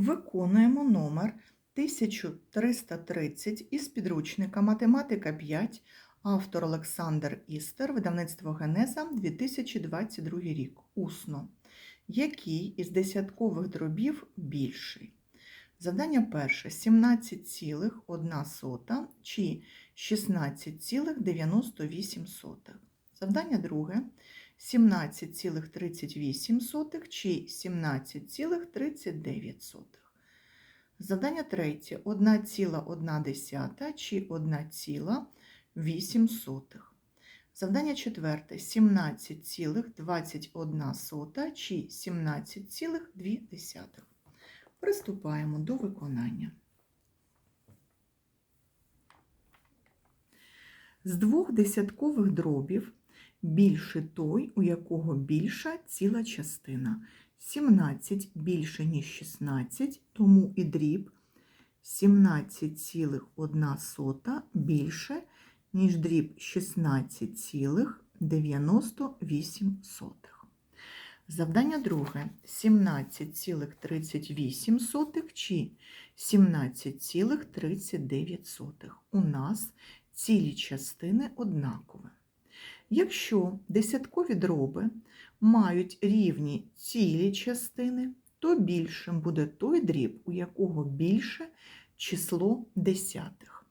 Виконуємо номер 1330 із підручника Математика 5, автор Олександр Істер, видавництво Генеза, 2022 рік. Усно. Який із десяткових дробів більший? Завдання перше 17,1 чи 16,98. Завдання друге 17,38 чи 17,39. Завдання третє 1,1 чи 1,8. Завдання четверте 17,21 чи 17,2. Приступаємо до виконання. З двох десяткових дробів більше той, у якого більша ціла частина. 17 більше, ніж 16, тому і дріб 17,1 більше, ніж дріб 16,98. Завдання друге 17,38 чи 17,39. У нас цілі частини однакові. Якщо десяткові дроби мають рівні цілі частини, то більшим буде той дріб, у якого більше число десятих.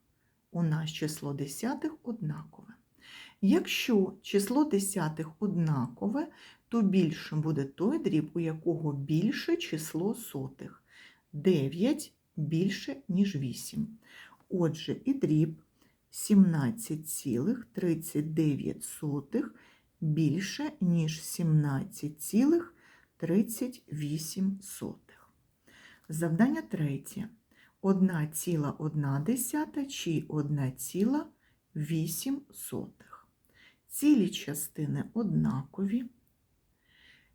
У нас число десятих однакове. Якщо число десятих однакове, то більшим буде той дріб, у якого більше число сотих. 9 більше, ніж 8. Отже, і дріб 17,39 більше, ніж 17,38. Завдання третє. 1,1 чи 1,8. Цілі частини однакові.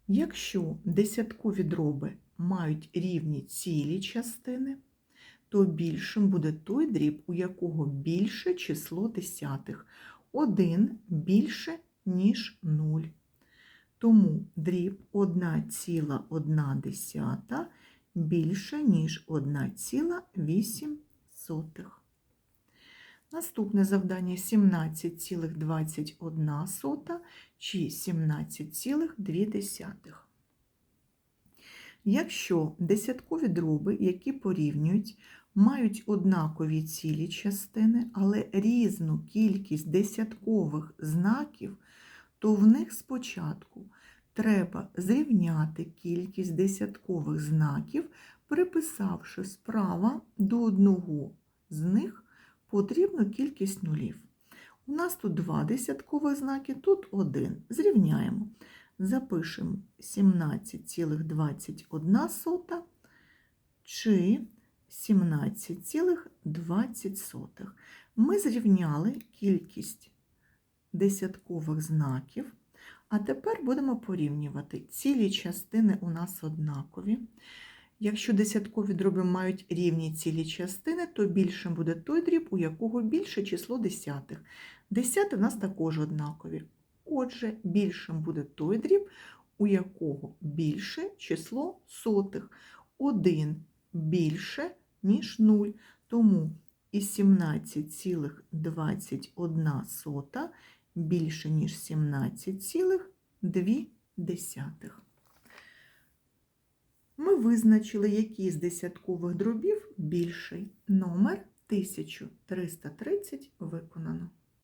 Якщо десяткові дроби мають рівні цілі частини, то більшим буде той дріб, у якого більше число десятих. 1 більше, ніж 0. Тому дріб 1,1 більше, ніж 1,8. Наступне завдання 17,21 чи 17,2. Якщо десяткові дроби, які порівнюють, мають однакові цілі частини, але різну кількість десяткових знаків, то в них спочатку треба зрівняти кількість десяткових знаків, приписавши справа до одного з них потрібну кількість нулів. У нас тут два десяткових знаки, тут один. Зрівняємо. Запишемо 17,21 чи 17,20. Ми зрівняли кількість десяткових знаків, а тепер будемо порівнювати. Цілі частини у нас однакові. Якщо десяткові дроби мають рівні цілі частини, то більшим буде той дріб, у якого більше число десятих. Десяти в нас також однакові. Отже, більшим буде той дріб, у якого більше число сотих. Один більше, ніж 0. Тому і 17,21 більше, ніж 17,2. Ми визначили, який з десяткових дробів більший. Номер 1330 виконано.